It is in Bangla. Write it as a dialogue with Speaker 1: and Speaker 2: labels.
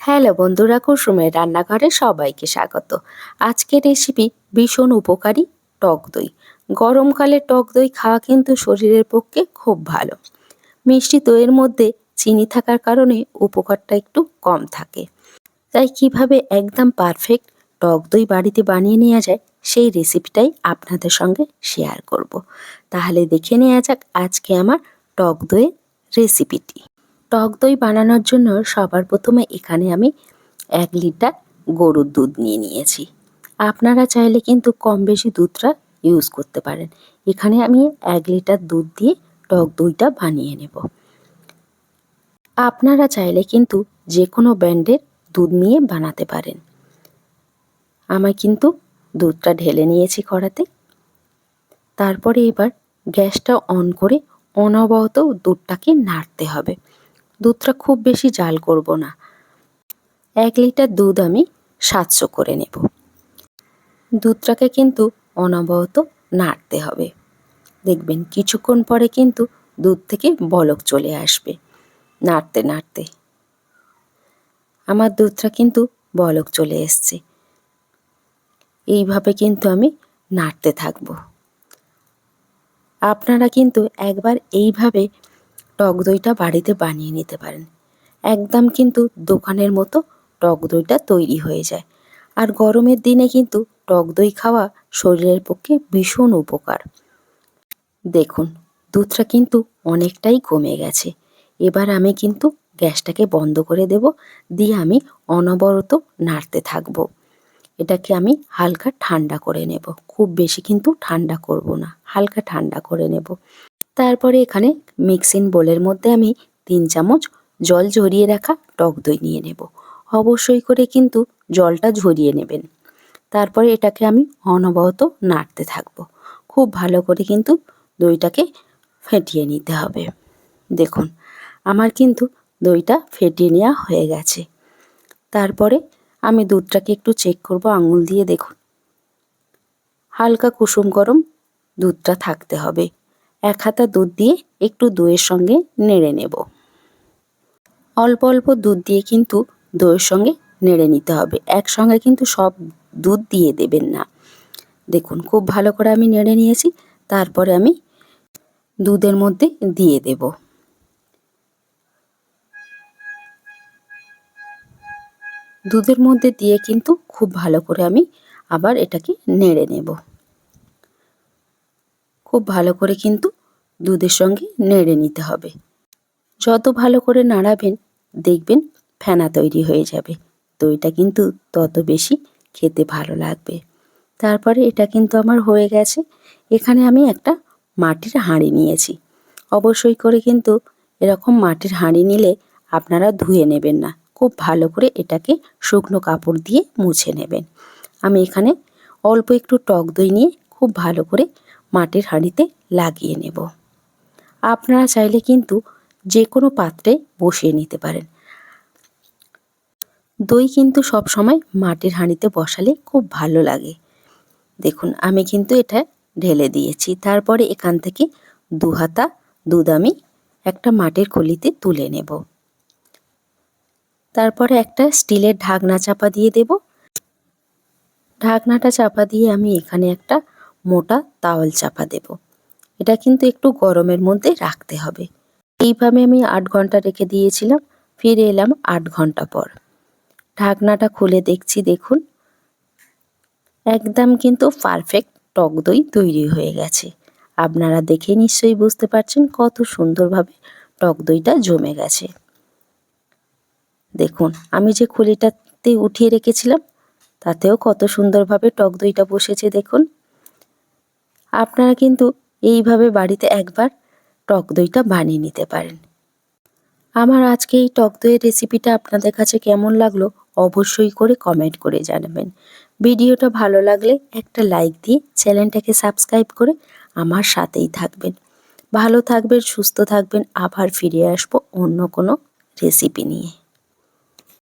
Speaker 1: হ্যালো বন্ধুরা, কুসুমের রান্নাঘরে সবাইকে স্বাগত। আজকের রেসিপি ভীষণ উপকারী টক দই। গরমকালে টক দই খাওয়া কিন্তু শরীরের পক্ষে খুব ভালো। মিষ্টি দইয়ের মধ্যে চিনি থাকার কারণে উপকারটা একটু কম থাকে। তাই কীভাবে একদম পারফেক্ট টক দই বাড়িতে বানিয়ে নেওয়া যায়, সেই রেসিপিটাই আপনাদের সঙ্গে শেয়ার করব। তাহলে দেখে নেওয়া যাক আজকে আমার টক দইয়ের রেসিপিটি টক দই বানানোর জন্য সবার প্রথমে এখানে আমি এক লিটার গরুর দুধ নিয়ে নিয়েছি। আপনারা চাইলে কিন্তু কম বেশি দুধটা ইউজ করতে পারেন। এখানে আমি এক লিটার দুধ দিয়ে টক দইটা বানিয়ে নেব। আপনারা চাইলে কিন্তু যে কোনো ব্র্যান্ডের দুধ নিয়ে বানাতে পারেন। আমি কিন্তু দুধটা ঢেলে নিয়েছি কড়াতে। তারপরে এবার গ্যাসটা অন করে অনবরত দুধটাকে নাড়তে হবে। দুধটা খুব বেশি জাল করব না। এক লিটার দুধ আমি সাতশো করে নেব। দুধটাকে কিন্তু অনবরত নাড়তে হবে। দেখবেন কিছুক্ষণ পরে কিন্তু দুধ থেকে বলক চলে আসবে, নাড়তে নাড়তে। আমার দুধটা কিন্তু বলক চলে এসছে। এইভাবে কিন্তু আমি নাড়তে থাকব। আপনারা কিন্তু একবার এইভাবে টক দইটা বাড়িতে বানিয়ে নিতে পারেন। একদম কিন্তু দোকানের মতো টক দইটা তৈরি হয়ে যায়। আর গরমের দিনে কিন্তু টক দই খাওয়া শরীরের পক্ষে ভীষণ উপকার। দেখুন, দুধটা কিন্তু অনেকটাই কমে গেছে। এবার আমি কিন্তু গ্যাসটাকে বন্ধ করে দেব, দিয়ে আমি অনবরত নাড়তে থাকব। এটাকে আমি হালকা ঠান্ডা করে নেব। খুব বেশি কিন্তু ঠান্ডা করব না, হালকা ঠান্ডা করে নেব। তারপরে এখানে মিক্সিং বোলের মধ্যে আমি তিন চামচ জল ঝরিয়ে রাখা টক দই নিয়ে নেব। অবশ্যই করে কিন্তু জলটা ঝরিয়ে নেবেন। তারপরে এটাকে আমি অনবরত নাড়তে থাকব। খুব ভালো করে কিন্তু দইটাকে ফেটিয়ে নিতে হবে। দেখুন, আমার কিন্তু দইটা ফেটিয়ে নেওয়া হয়ে গেছে। তারপরে আমি দুধটাকে একটু চেক করব আঙুল দিয়ে, দেখুন। হালকা কুসুম গরম দুধটা থাকতে হবে। এক হাতা দুধ দিয়ে একটু দইয়ের সঙ্গে নেড়ে নেব। অল্প অল্প দুধ দিয়ে কিন্তু দইয়ের সঙ্গে নেড়ে নিতে হবে। একসঙ্গে কিন্তু সব দুধ দিয়ে দেবেন না। দেখুন, খুব ভালো করে আমি নেড়ে নিয়েছি। তারপরে আমি দুধের মধ্যে দিয়ে দেব। দুধের মধ্যে দিয়ে কিন্তু খুব ভালো করে আমি আবার এটাকে নেড়ে নেব। খুব ভালো করে কিন্তু দুধের সঙ্গে নেড়ে নিতে হবে। যত ভালো করে নাড়াবেন, দেখবেন ফেনা তৈরি হয়ে যাবে। দইটা কিন্তু তত বেশি খেতে ভালো লাগবে। তারপরে এটা কিন্তু আমার হয়ে গেছে। এখানে আমি একটা মাটির হাঁড়ি নিয়েছি। অবশ্যই করে কিন্তু এরকম মাটির হাঁড়ি নিলে আপনারা ধুয়ে নেবেন না। খুব ভালো করে এটাকে শুকনো কাপড় দিয়ে মুছে নেবেন। আমি এখানে অল্প একটু টক দই নিয়ে খুব ভালো করে মাটির হাঁড়িতে লাগিয়ে নেব। আপনারা চাইলে কিন্তু যে কোনো পাত্রে বসিয়ে নিতে পারেন। দই কিন্তু সব সময় মাটির হাঁড়িতে বসালে খুব ভালো লাগে। দেখুন, আমি কিন্তু এটা ঢেলে দিয়েছি। তারপরে এখান থেকে দু হাতা দুধ আমি একটা মাটির খলিতে তুলে নেব। তারপরে একটা স্টিলের ঢাকনা চাপা দিয়ে দেব। ঢাকনাটা চাপা দিয়ে আমি এখানে একটা মোটা তাওয়াল চাপা দেব। এটা কিন্তু একটু গরমের মধ্যে রাখতে হবে। এইভাবে আমি আট ঘণ্টা রেখে দিয়েছিলাম, ফিরে এলাম আট ঘণ্টা পর। ঢাকনাটা খুলে দেখছি, দেখুন। একদম কিন্তু পারফেক্ট টক দই তৈরি হয়ে গেছে। আপনারা দেখে নিশ্চয়ই বুঝতে পারছেন কত সুন্দরভাবে টক দইটা জমে গেছে। দেখুন, আমি যে খুলিটাতে উঠিয়ে রেখেছিলাম, তাতেও কত সুন্দরভাবে টক দইটা বসেছে, দেখুন। আপনারা কিন্তু এইভাবে বাড়িতে একবার টক দইটা বানিয়ে নিতে পারেন। আমার আজকে এই টক দইয়ের রেসিপিটা আপনাদের কাছে কেমন লাগল অবশ্যই করে কমেন্ট করে জানাবেন। ভিডিওটা ভালো লাগলে একটা লাইক দিয়ে চ্যানেলটাকে সাবস্ক্রাইব করে আমার সাথেই থাকবেন। ভালো থাকবেন, সুস্থ থাকবেন, আবার ফিরে আসব অন্য কোনো রেসিপি নিয়ে।